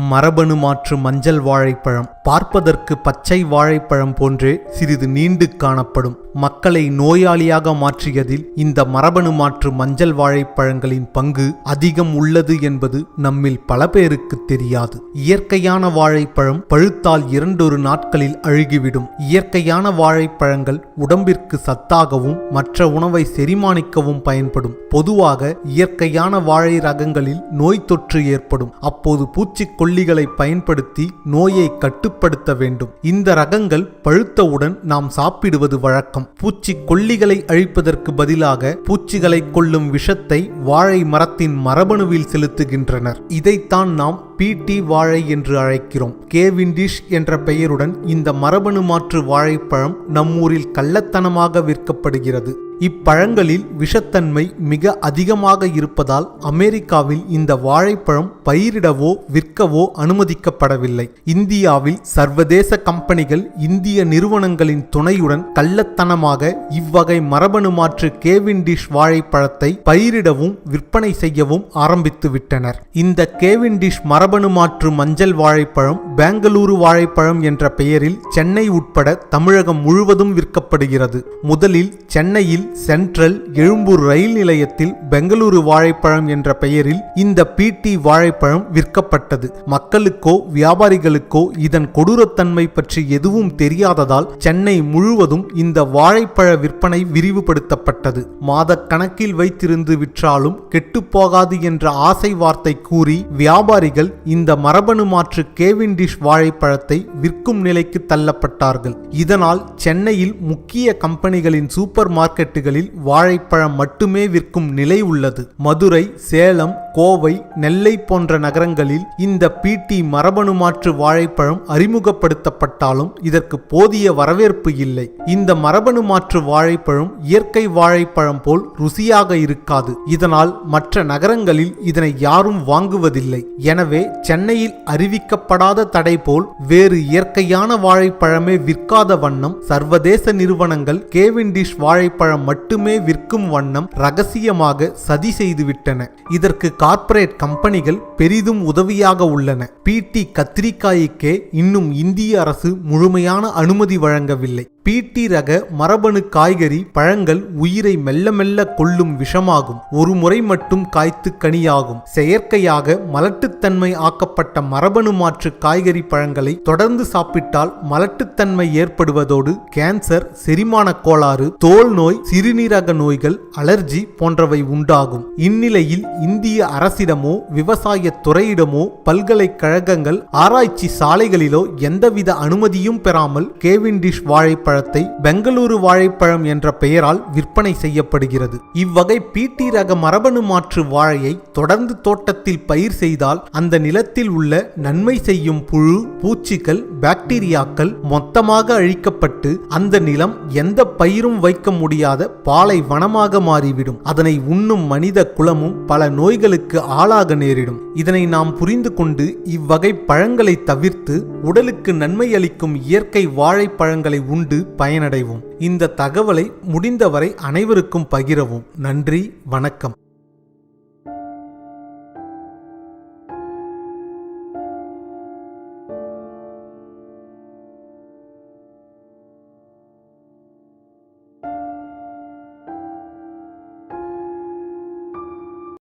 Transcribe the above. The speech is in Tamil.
மரபணு மாற்று மஞ்சள் வாழைப்பழம். பார்ப்பதற்கு பச்சை வாழைப்பழம் போன்றே சிறிது நீண்டு காணப்படும். மக்களை நோயாளியாக மாற்றியதில் இந்த மரபணு மாற்று மஞ்சள் வாழைப்பழங்களின் பங்கு அதிகம் உள்ளது என்பது நம்மில் பல பேருக்கு தெரியாது. இயற்கையான வாழைப்பழம் பழுத்தால் இரண்டொரு நாட்களில் அழுகிவிடும். இயற்கையான வாழைப்பழங்கள் உடம்பிற்கு சத்தாகவும் மற்ற உணவை செரிமானிக்கவும் பயன்படும். பொதுவாக இயற்கையான வாழை ரகங்களில் நோய் தொற்று ஏற்படும். அப்போது பூச்சிக்கொல்லிகளை பயன்படுத்தி நோயை கட்டுப்படுத்த வேண்டும். இந்த ரகங்கள் பழுத்தவுடன் நாம் சாப்பிடுவது வழக்கம். பூச்சி கொல்லிகளை அழிப்பதற்கு பதிலாக பூச்சிகளை கொல்லும் விஷத்தை வாழை மரத்தின் மரபணுவில் செலுத்துகின்றனர். இதைத்தான் நாம் பிடி வாழை என்று அழைக்கிறோம். கேவிண்டிஷ் என்ற பெயருடன் இந்த மரபணு மாற்று வாழைப்பழம் நம்மூரில் கள்ளத்தனமாக விற்கப்படுகிறது. இப்பழங்களில் விஷத்தன்மை மிக அதிகமாக இருப்பதால் அமெரிக்காவில் இந்த வாழைப்பழம் பயிரிடவோ விற்கவோ அனுமதிக்கப்படவில்லை. இந்தியாவில் சர்வதேச கம்பெனிகள் இந்திய நிறுவனங்களின் துணையுடன் கள்ளத்தனமாக இவ்வகை மரபணு மாற்று கேவிண்டிஷ் வாழைப்பழத்தை பயிரிடவும் விற்பனை செய்யவும் ஆரம்பித்து விட்டனர் இந்த கேவிண்டிஷ் மரபணு மாற்று மஞ்சள் வாழைப்பழம் பெங்களூரு வாழைப்பழம் என்ற பெயரில் சென்னை உட்பட தமிழகம் முழுவதும் விற்கப்படுகிறது. முதலில் சென்னையில் சென்ட்ரல் எழும்பூர் ரயில் நிலையத்தில் பெங்களூரு வாழைப்பழம் என்ற பெயரில் இந்த பிடி வாழைப்பழம் விற்கப்பட்டது. மக்களுக்கோ வியாபாரிகளுக்கோ இதன் கொடூரத்தன்மை பற்றி எதுவும் தெரியாததால் சென்னை முழுவதும் இந்த வாழைப்பழ விற்பனை விரிவுபடுத்தப்பட்டது. மாத கணக்கில் வைத்திருந்து விற்றாலும் கெட்டுப்போகாது என்ற ஆசை வார்த்தை கூறி வியாபாரிகள் இந்த மரபணு மாற்று இங்கிலீஷ் வாழைப்பழத்தை விற்கும் நிலைக்கு தள்ளப்பட்டார்கள். இதனால் சென்னையில் முக்கிய கம்பெனிகளின் சூப்பர் மார்க்கெட்டுகளில் வாழைப்பழம் மட்டுமே விற்கும் நிலை உள்ளது. மதுரை சேலம் கோவை நெல்லை போன்ற நகரங்களில் இந்த பிடி மரபணு மாற்று வாழைப்பழம் அறிமுகப்படுத்தப்பட்டாலும் இதற்கு போதிய வரவேற்பு இல்லை. இந்த மரபணு மாற்று வாழைப்பழம் இயற்கை வாழைப்பழம் போல் ருசியாக இருக்காது. இதனால் மற்ற நகரங்களில் இதனை யாரும் வாங்குவதில்லை. எனவே சென்னையில் அறிவிக்கப்படாத தடை போல் வேறு இயற்கையான வாழைப்பழமே விற்காத வண்ணம் சர்வதேச நிறுவனங்கள் கேவிண்டிஷ் வாழைப்பழம் மட்டுமே விற்கும் வண்ணம் ரகசியமாக சதி செய்துவிட்டன. இதற்கு கார்ப்பரேட் கம்பெனிகள் பெரிதும் உதவியாக உள்ளன. பிடி கத்திரிக்காய்க்கே இன்னும் இந்திய அரசு முழுமையான அனுமதி வழங்கவில்லை. பீட்டி ரக மரபணு காய்கறி பழங்கள் உயிரை மெல்ல மெல்ல கொல்லும் விஷமாகும். ஒரு முறை மட்டும் காய்த்து கனியாகும். செயற்கையாக மலட்டுத்தன்மை ஆக்கப்பட்ட மரபணு மாற்று காய்கறி பழங்களை தொடர்ந்து சாப்பிட்டால் மலட்டுத்தன்மை ஏற்படுவதோடு கேன்சர் செரிமான கோளாறு தோல் நோய் சிறுநீரக நோய்கள் அலர்ஜி போன்றவை உண்டாகும். இந்நிலையில் இந்திய அரசிடமோ விவசாய துறையிடமோ பல்கலைக்கழகங்கள் ஆராய்ச்சி சாலைகளிலோ எந்தவித அனுமதியும் பெறாமல் கேவின் டிஷ் வாழைப்பழ வாழைப்பழத்தை பெங்களூரு வாழைப்பழம் என்ற பெயரால் விற்பனை செய்யப்படுகிறது. இவ்வகை பீட்டி ரக மரபணு மாற்று வாழையை தொடர்ந்து தோட்டத்தில் பயிர் செய்தால் அந்த நிலத்தில் உள்ள நன்மை செய்யும் புழு பூச்சிகள் பாக்டீரியாக்கள் மொத்தமாக அழிக்கப்பட்டு அந்த நிலம் எந்த பயிரும் வைக்க முடியாத பாலை வனமாக மாறிவிடும். அதனை உண்ணும் மனித குலமும் பல நோய்களுக்கு ஆளாக நேரிடும். இதனை நாம் புரிந்து கொண்டு இவ்வகை பழங்களை தவிர்த்து உடலுக்கு நன்மை அளிக்கும் இயற்கை வாழைப்பழங்களை உண்டு பயனடைவோம். இந்த தகவலை முடிந்தவரை அனைவருக்கும் பகிரவும். நன்றி வணக்கம்.